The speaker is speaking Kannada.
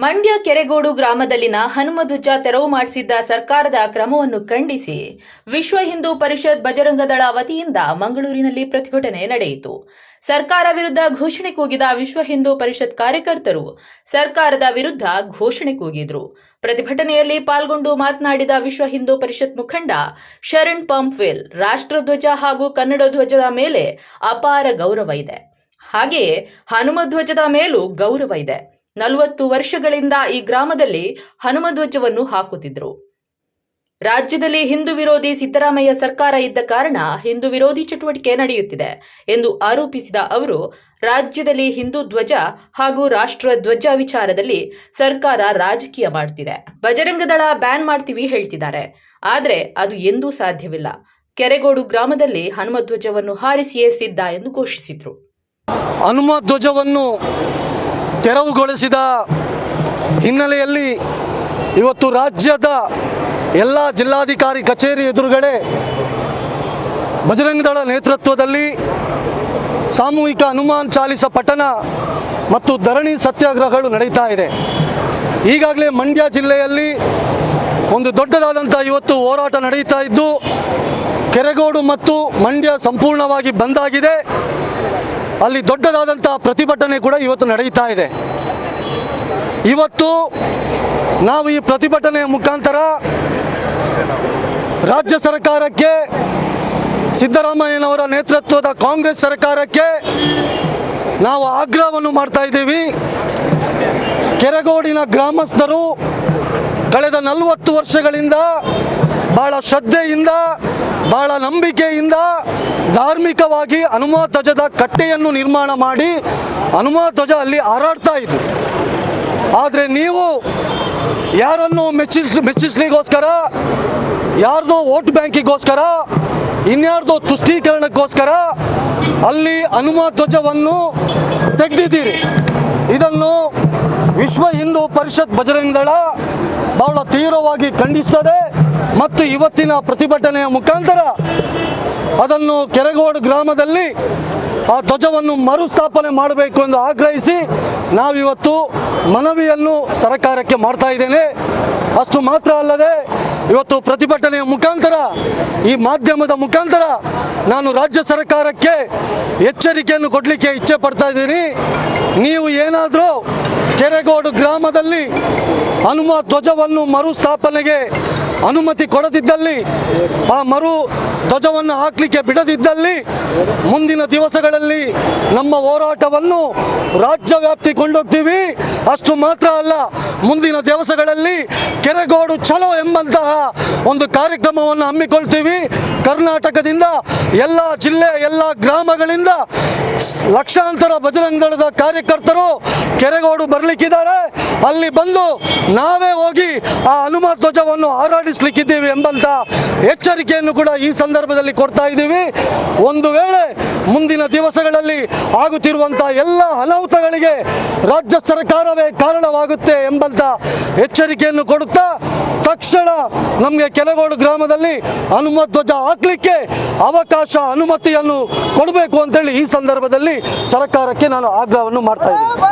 ಮಂಡ್ಯ ಕೆರೆಗೋಡು ಗ್ರಾಮದಲ್ಲಿನ ಹನುಮಧ್ವಜ ತೆರವು ಮಾಡಿಸಿದ್ದ ಸರ್ಕಾರದ ಕ್ರಮವನ್ನು ಖಂಡಿಸಿ ವಿಶ್ವ ಹಿಂದೂ ಪರಿಷತ್ ಬಜರಂಗದಳ ವತಿಯಿಂದ ಮಂಗಳೂರಿನಲ್ಲಿ ಪ್ರತಿಭಟನೆ ನಡೆಯಿತು. ಸರ್ಕಾರ ವಿರುದ್ಧ ಘೋಷಣೆ ಕೂಗಿದ ವಿಶ್ವ ಹಿಂದೂ ಪರಿಷತ್ ಕಾರ್ಯಕರ್ತರು ಸರ್ಕಾರದ ವಿರುದ್ಧ ಘೋಷಣೆ ಕೂಗಿದ್ರು. ಪ್ರತಿಭಟನೆಯಲ್ಲಿ ಪಾಲ್ಗೊಂಡು ಮಾತನಾಡಿದ ವಿಶ್ವ ಹಿಂದೂ ಪರಿಷತ್ ಮುಖಂಡ ಶರಣ್ ಪಂಪ್ವೆಲ್ ರಾಷ್ಟ್ರಧ್ವಜ ಹಾಗೂ ಕನ್ನಡ ಧ್ವಜದ ಮೇಲೆ ಅಪಾರ ಗೌರವ ಇದೆ. ಹಾಗೆಯೇ ಹನುಮಧ್ವಜದ ಮೇಲೂ ಗೌರವ ಇದೆ. ನಲವತ್ತು ವರ್ಷಗಳಿಂದ ಈ ಗ್ರಾಮದಲ್ಲಿ ಹನುಮಧ್ವಜವನ್ನು ಹಾಕುತ್ತಿದ್ದರು. ರಾಜ್ಯದಲ್ಲಿ ಹಿಂದೂ ವಿರೋಧಿ ಸಿದ್ದರಾಮಯ್ಯ ಸರ್ಕಾರ ಇದ್ದ ಕಾರಣ ಹಿಂದೂ ವಿರೋಧಿ ಚಟುವಟಿಕೆ ನಡೆಯುತ್ತಿದೆ ಎಂದು ಆರೋಪಿಸಿದ ಅವರು, ರಾಜ್ಯದಲ್ಲಿ ಹಿಂದೂ ಧ್ವಜ ಹಾಗೂ ರಾಷ್ಟ್ರ ಧ್ವಜ ವಿಚಾರದಲ್ಲಿ ಸರ್ಕಾರ ರಾಜಕೀಯ ಮಾಡ್ತಿದೆ. ಬಜರಂಗದಳ ಬ್ಯಾನ್ ಮಾಡ್ತೀವಿ ಹೇಳ್ತಿದ್ದಾರೆ. ಆದರೆ ಅದು ಎಂದೂ ಸಾಧ್ಯವಿಲ್ಲ. ಕೆರೆಗೋಡು ಗ್ರಾಮದಲ್ಲಿ ಹನುಮಧ್ವಜವನ್ನು ಹಾರಿಸಿಯೇ ಸಿದ್ಧ ಎಂದು ಘೋಷಿಸಿದ್ರು. ಹನುಮ ಧ್ವಜವನ್ನು ತೆರವುಗೊಳಿಸಿದ ಹಿನ್ನೆಲೆಯಲ್ಲಿ ಇವತ್ತು ರಾಜ್ಯದ ಎಲ್ಲ ಜಿಲ್ಲಾಧಿಕಾರಿ ಕಚೇರಿ ಎದುರುಗಡೆ ಬಜರಂಗದಳ ನೇತೃತ್ವದಲ್ಲಿ ಸಾಮೂಹಿಕ ಅನುಮಾನ್ ಚಾಲಿಸ ಪಠಣ ಮತ್ತು ಧರಣಿ ಸತ್ಯಾಗ್ರಹಗಳು ನಡೀತಾ ಇದೆ. ಈಗಾಗಲೇ ಮಂಡ್ಯ ಜಿಲ್ಲೆಯಲ್ಲಿ ಒಂದು ದೊಡ್ಡದಾದಂಥ ಇವತ್ತು ಹೋರಾಟ ನಡೀತಾ ಇದ್ದು, ಕೆರೆಗೋಡು ಮತ್ತು ಮಂಡ್ಯ ಸಂಪೂರ್ಣವಾಗಿ ಬಂದಾಗಿದೆ ಅಲ್ಲಿ ದೊಡ್ಡದಾದಂಥ ಪ್ರತಿಭಟನೆ ಕೂಡ ಇವತ್ತು ನಡೆಯುತ್ತಾ ಇದೆ. ಇವತ್ತು ನಾವು ಈ ಪ್ರತಿಭಟನೆಯ ಮುಖಾಂತರ ರಾಜ್ಯ ಸರ್ಕಾರಕ್ಕೆ ಸಿದ್ದರಾಮಯ್ಯನವರ ನೇತೃತ್ವದ ಕಾಂಗ್ರೆಸ್ ಸರ್ಕಾರಕ್ಕೆ ನಾವು ಆಗ್ರಹವನ್ನು ಮಾಡ್ತಾ ಇದ್ದೀವಿ. ಕೆರೆಗೋಡಿನ ಗ್ರಾಮಸ್ಥರು ಕಳೆದ ನಲವತ್ತು ವರ್ಷಗಳಿಂದ ಬಹಳ ಶ್ರದ್ಧೆಯಿಂದ ಬಹಳ ನಂಬಿಕೆಯಿಂದ ಧಾರ್ಮಿಕವಾಗಿ ಹನುಮ ಧ್ವಜದ ಕಟ್ಟೆಯನ್ನು ನಿರ್ಮಾಣ ಮಾಡಿ ಹನುಮ ಧ್ವಜ ಅಲ್ಲಿ ಹಾರಾಡ್ತಾ ಇದ್ದು ಆದರೆ ನೀವು ಯಾರನ್ನು ಮೆಚ್ಚಿಸ್, ಮೆಚ್ಚಿಸ್ಲಿಗೋಸ್ಕರ, ಯಾರ್ದೋ ವೋಟ್ ಬ್ಯಾಂಕಿಗೋಸ್ಕರ, ಇನ್ಯಾರ್ದೋ ತುಷ್ಟೀಕರಣಕ್ಕೋಸ್ಕರ ಅಲ್ಲಿ ಹನುಮ ಧ್ವಜವನ್ನು ತೆಗೆದಿದ್ದೀರಿ. ವಿಶ್ವ ಹಿಂದೂ ಪರಿಷತ್ ಬಜರಂಗ ದಳ ಬಹಳ ತೀವ್ರವಾಗಿ ಖಂಡಿಸ್ತದೆ ಮತ್ತು ಇವತ್ತಿನ ಪ್ರತಿಭಟನೆಯ ಮುಖಾಂತರ ಅದನ್ನು ಕೆರೆಗೋಡು ಗ್ರಾಮದಲ್ಲಿ ಆ ಧ್ವಜವನ್ನು ಮರುಸ್ಥಾಪನೆ ಮಾಡಬೇಕು ಎಂದು ಆಗ್ರಹಿಸಿ ನಾವಿವತ್ತು ಮನವಿಯನ್ನು ಸರ್ಕಾರಕ್ಕೆ ಮಾಡ್ತಾ ಇದ್ದೇನೆ. ಅಷ್ಟು ಮಾತ್ರ ಅಲ್ಲದೆ ಇವತ್ತು ಪ್ರತಿಭಟನೆಯ ಮುಖಾಂತರ ಈ ಮಾಧ್ಯಮದ ಮುಖಾಂತರ ನಾನು ರಾಜ್ಯ ಸರ್ಕಾರಕ್ಕೆ ಎಚ್ಚರಿಕೆಯನ್ನು ಕೊಡಲಿಕ್ಕೆ ಇಚ್ಛೆ ಪಡ್ತಾ ಇದ್ದೀನಿ. ನೀವು ಏನಾದರೂ ಕೆರೆಗೋಡು ಗ್ರಾಮದಲ್ಲಿ ಹನುಮ ಧ್ವಜವನ್ನು ಮರುಸ್ಥಾಪನೆಗೆ ಅನುಮತಿ ಕೊಡದಿದ್ದಲ್ಲಿ ಆ ಮರು ಧ್ವಜವನ್ನು ಹಾಕಲಿಕ್ಕೆ ಬಿಡದಿದ್ದಲ್ಲಿ ಮುಂದಿನ ದಿವಸಗಳಲ್ಲಿ ನಮ್ಮ ಹೋರಾಟವನ್ನು ರಾಜ್ಯ ವ್ಯಾಪ್ತಿ ಕೊಂಡೋಗ್ತೀವಿ. ಅಷ್ಟು ಮಾತ್ರ ಅಲ್ಲ, ಮುಂದಿನ ದಿವಸಗಳಲ್ಲಿ ಕೆರೆಗೋಡು ಚಲೋ ಎಂಬಂತಹ ಒಂದು ಕಾರ್ಯಕ್ರಮವನ್ನು ಹಮ್ಮಿಕೊಳ್ತೀವಿ. ಕರ್ನಾಟಕದಿಂದ ಎಲ್ಲ ಜಿಲ್ಲೆ, ಎಲ್ಲ ಗ್ರಾಮಗಳಿಂದ ಲಕ್ಷಾಂತರ ಬಜರಂಗ ದಳದ ಕಾರ್ಯಕರ್ತರು ಕೆರೆಗೋಡು ಬರಲಿಕ್ಕಿದ್ದಾರೆ. ಅಲ್ಲಿ ಬಂದು ನಾವೇ ಹೋಗಿ ಆ ಹನುಮ ಧ್ವಜವನ್ನು ಹಾರಾಡಿಸ್ಲಿಕ್ಕಿದ್ದೀವಿ ಎಂಬಂತ ಎಚ್ಚರಿಕೆಯನ್ನು ಕೂಡ ಈ ಸಂದರ್ಭದಲ್ಲಿ ಕೊಡ್ತಾ ಇದ್ದೀವಿ. ಒಂದು ವೇಳೆ ಮುಂದಿನ ದಿವಸಗಳಲ್ಲಿ ಆಗುತ್ತಿರುವಂತಹ ಎಲ್ಲ ಅನಾಹುತಗಳಿಗೆ ರಾಜ್ಯ ಸರ್ಕಾರವೇ ಕಾರಣವಾಗುತ್ತೆ ಎಂಬಂತ ಎಚ್ಚರಿಕೆಯನ್ನು ಕೊಡುತ್ತಾ ತಕ್ಷಣ ನಮಗೆ ಕೆಲಗೋಡು ಗ್ರಾಮದಲ್ಲಿ ಹನುಮ ಧ್ವಜ ಹಾಕ್ಲಿಕ್ಕೆ ಅವಕಾಶ, ಅನುಮತಿಯನ್ನು ಕೊಡಬೇಕು ಅಂತೇಳಿ ಈ ಸಂದರ್ಭದಲ್ಲಿ ಸರ್ಕಾರಕ್ಕೆ ನಾನು ಆಗ್ರಹವನ್ನು ಮಾಡ್ತಾ ಇದ್ದೀನಿ.